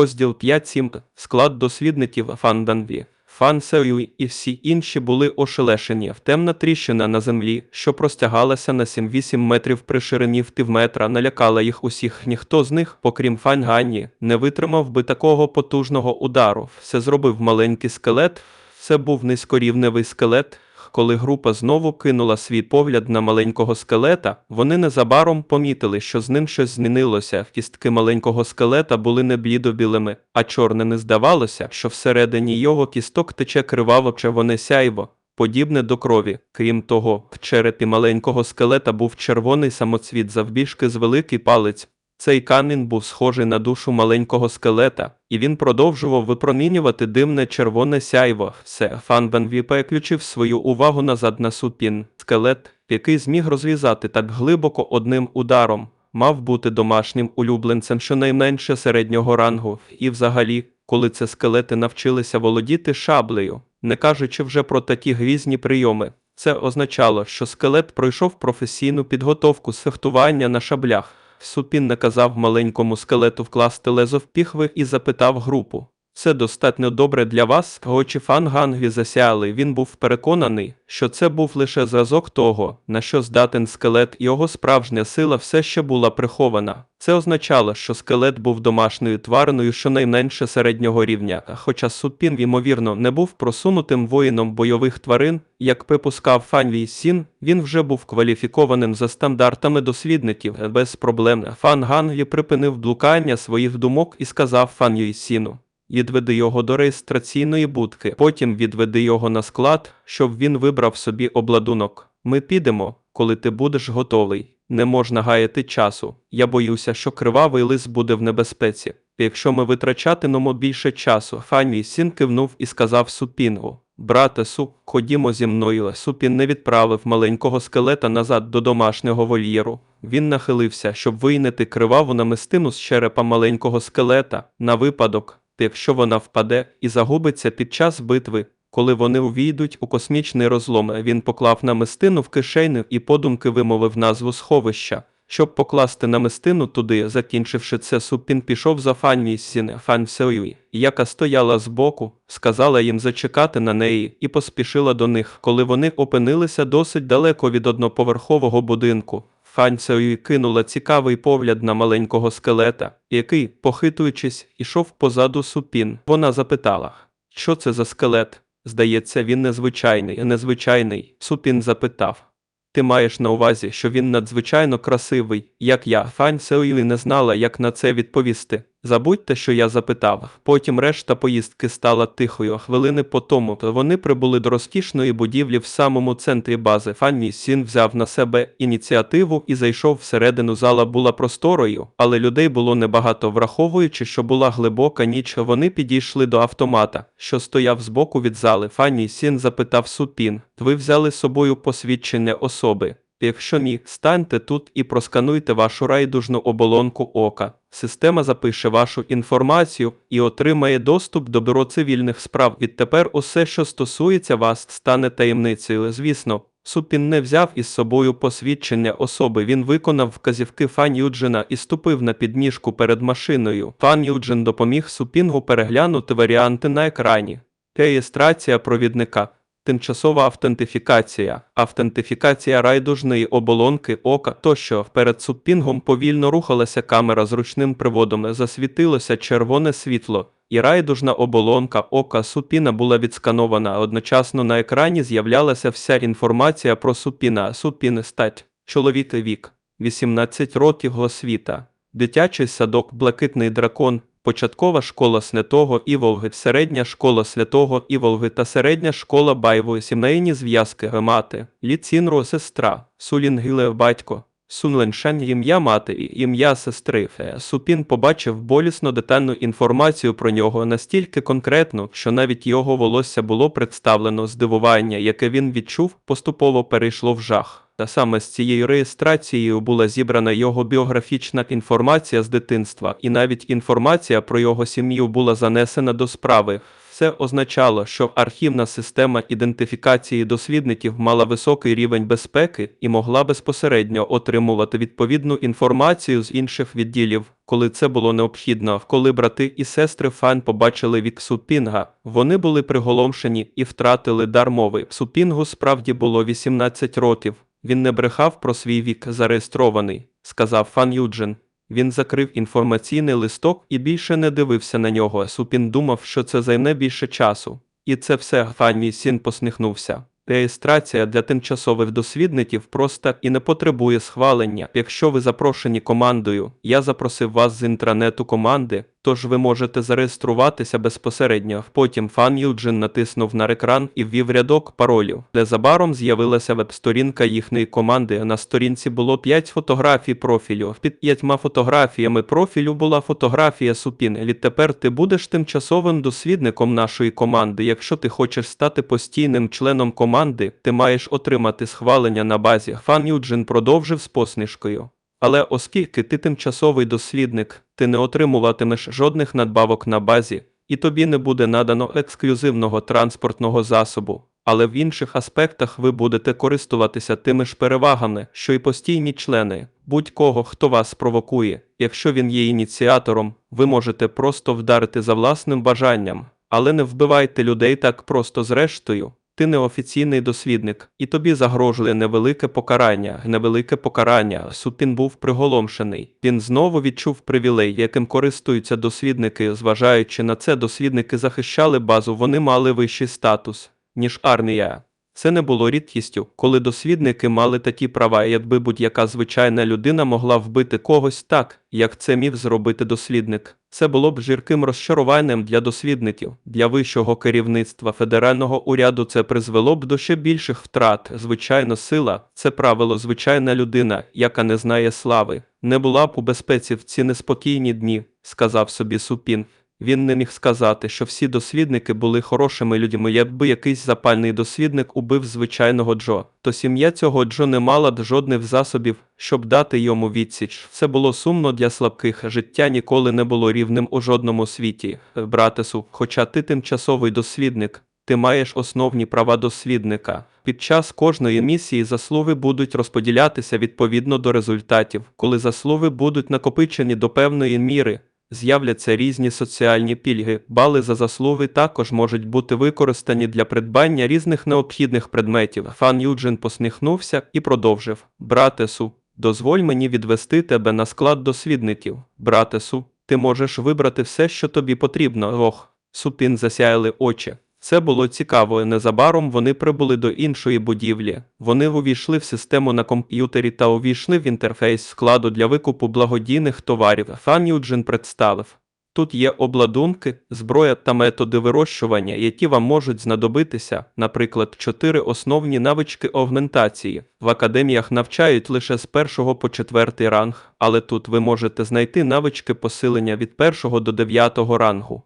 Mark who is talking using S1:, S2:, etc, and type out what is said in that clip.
S1: Розділ 5.7. Склад дослідників Фанданві. Фан Сеюй і всі інші були ошелешені. Темна тріщина на землі, що простягалася на 7-8 метрів при ширині в півметра, налякала їх усіх. Ніхто з них, окрім Фань Ганні, не витримав би такого потужного удару. Все зробив маленький скелет. Це був низькорівневий скелет. Коли група знову кинула свій погляд на маленького скелета, вони незабаром помітили, що з ним щось змінилося. Кістки маленького скелета були не блідо-білими, а чорне не здавалося, що всередині його кісток тече криваво червоне сяйво, подібне до крові. Крім того, в черепі маленького скелета був червоний самоцвіт завбільшки з великий палець. Цей камінь був схожий на душу маленького скелета, і він продовжував випромінювати димне червоне сяйво. Все, Фан Бенві переключив свою увагу назад на супін. Скелет, який зміг розв'язати так глибоко одним ударом, мав бути домашнім улюбленцем щонайменше середнього рангу, і взагалі, коли це скелети навчилися володіти шаблею, не кажучи вже про такі грізні прийоми. Це означало, що скелет пройшов професійну підготовку з фехтування на шаблях. Супін наказав маленькому скелету вкласти лезо в піхви і запитав групу. Це достатньо добре для вас. Очі Фангангі засяяли. Він був переконаний, що це був лише зразок того, на що здатен скелет, його справжня сила все ще була прихована. Це означало, що скелет був домашньою твариною щонайменше середнього рівня, хоча Супін, ймовірно, не був просунутим воїном бойових тварин, як припускав Фан Вій Сін, він вже був кваліфікованим за стандартами дослідників без проблем. Фан Гангі припинив блукання своїх думок і сказав Фан Юй Сіну. Відведи його до реєстраційної будки, потім відведи його на склад, щоб він вибрав собі обладунок. Ми підемо, коли ти будеш готовий. Не можна гаяти часу. Я боюся, що кривавий лис буде в небезпеці. Якщо ми витрачатимемо більше часу, Фанні Сін кивнув і сказав Супінгу. Брате Су, ходімо зі мною. Супін не відправив маленького скелета назад до домашнього вольєру. Він нахилився, щоб вийняти криваву намистину з черепа маленького скелета на випадок, якщо вона впаде і загубиться під час битви. Коли вони увійдуть у космічний розлом, він поклав намистину в кишеню і подумки вимовив назву сховища. Щоб покласти намистину туди, закінчивши це, Супін пішов за Фанні Сін Фан Сеюй, яка стояла збоку, сказала їм зачекати на неї і поспішила до них, коли вони опинилися досить далеко від одноповерхового будинку. Фан і кинула цікавий погляд на маленького скелета, який, похитуючись, ішов позаду Супін. Вона запитала, що це за скелет? Здається, він незвичайний, незвичайний. Супін запитав. Ти маєш на увазі, що він надзвичайно красивий, як я. Фань Сеуї не знала, як на це відповісти. Забудьте, що я запитав. Потім решта поїздки стала тихою. Хвилини по тому вони прибули до розкішної будівлі в самому центрі бази. Фанні Сін взяв на себе ініціативу і зайшов всередину. Зала була просторою, але людей було небагато. Враховуючи, що була глибока ніч, вони підійшли до автомата, що стояв збоку від зали. Фанні Сін запитав Супін: Ви взяли з собою посвідчення особи? Якщо ні, станьте тут і проскануйте вашу райдужну оболонку ока. Система запише вашу інформацію і отримає доступ до бюро цивільних справ. Відтепер усе, що стосується вас, стане таємницею. Звісно, Супін не взяв із собою посвідчення особи. Він виконав вказівки Фан Юджина і ступив на підніжку перед машиною. Фан Юджин допоміг Супінгу переглянути варіанти на екрані. Реєстрація провідника. Тимчасова автентифікація, автентифікація райдужної оболонки ока тощо. Перед суппінгом повільно рухалася камера з ручним приводом, засвітилося червоне світло, і райдужна оболонка ока супіна була відсканована. Одночасно на екрані з'являлася вся інформація про супіна, супін стать, чоловік вік, 18 років освіта, дитячий садок, блакитний дракон. Початкова школа Святого Іволги, середня школа Святого Іволги та середня школа Байвої, сімейні зв'язки мати, Ліцінро сестра, Сулінгіле батько, Сунленшань ім'я мати і ім'я сестри. Супін побачив болісно детальну інформацію про нього настільки конкретно, що навіть його волосся було представлено здивування, яке він відчув, поступово перейшло в жах. Та саме з цією реєстрацією була зібрана його біографічна інформація з дитинства, і навіть інформація про його сім'ю була занесена до справи. Це означало, що архівна система ідентифікації дослідників мала високий рівень безпеки і могла безпосередньо отримувати відповідну інформацію з інших відділів, коли це було необхідно. Коли брати і сестри Фан побачили вік Супінга, вони були приголомшені і втратили дар мови. Супінгу справді було 18 років. Він не брехав про свій вік зареєстрований, сказав Фан Юджин. Він закрив інформаційний листок і більше не дивився на нього. Супін думав, що це займе більше часу. І це все Фан син посміхнувся. Реєстрація для тимчасових дослідників проста і не потребує схвалення. Якщо ви запрошені командою, я запросив вас з інтранету команди, тож ви можете зареєструватися безпосередньо. Потім Фан Юджин натиснув на екран і ввів рядок паролів. Незабаром з'явилася веб-сторінка їхньої команди. На сторінці було 5 фотографій профілю. Під п'ятьма фотографіями профілю була фотографія Супін. Відтепер ти будеш тимчасовим дослідником нашої команди. Якщо ти хочеш стати постійним членом команди, ти маєш отримати схвалення на базі. Фан Юджин продовжив з посмішкою. Але оскільки ти тимчасовий дослідник, ти не отримуватимеш жодних надбавок на базі, і тобі не буде надано ексклюзивного транспортного засобу. Але в інших аспектах ви будете користуватися тими ж перевагами, що й постійні члени. Будь-кого, хто вас провокує, якщо він є ініціатором, ви можете просто вдарити за власним бажанням, але не вбивайте людей так просто зрештою. Ти неофіційний досвідник, і тобі загрожує невелике покарання. Невелике покарання. Супін був приголомшений. Він знову відчув привілей, яким користуються дослідники. Зважаючи на це, дослідники захищали базу, вони мали вищий статус, ніж армія. Це не було рідкістю, коли дослідники мали такі права, якби будь-яка звичайна людина могла вбити когось так, як це міг зробити дослідник. Це було б жірким розчаруванням для дослідників, для вищого керівництва федерального уряду це призвело б до ще більших втрат. Звичайно, сила це правило, звичайна людина, яка не знає слави, не була б у безпеці в ці неспокійні дні, сказав собі Супін. Він не міг сказати, що всі дослідники були хорошими людьми. Якби якийсь запальний дослідник убив звичайного Джо, то сім'я цього Джо не мала б жодних засобів, щоб дати йому відсіч. Це було сумно для слабких. Життя ніколи не було рівним у жодному світі. Братесу, хоча ти тимчасовий дослідник, ти маєш основні права дослідника. Під час кожної місії заслуги будуть розподілятися відповідно до результатів. Коли заслуги будуть накопичені до певної міри, з'являться різні соціальні пільги. Бали за заслуги також можуть бути використані для придбання різних необхідних предметів. Фан Юджин посміхнувся і продовжив: Братесу, дозволь мені відвести тебе на склад досвідників. Братесу, ти можеш вибрати все, що тобі потрібно. Ох, супін засяяли очі. Це було цікаво. Незабаром вони прибули до іншої будівлі. Вони увійшли в систему на комп'ютері та увійшли в інтерфейс складу для викупу благодійних товарів. Фан Юджин представив. Тут є обладунки, зброя та методи вирощування, які вам можуть знадобитися, наприклад, чотири основні навички аугментації. В академіях навчають лише з першого по четвертий ранг, але тут ви можете знайти навички посилення від першого до дев'ятого рангу.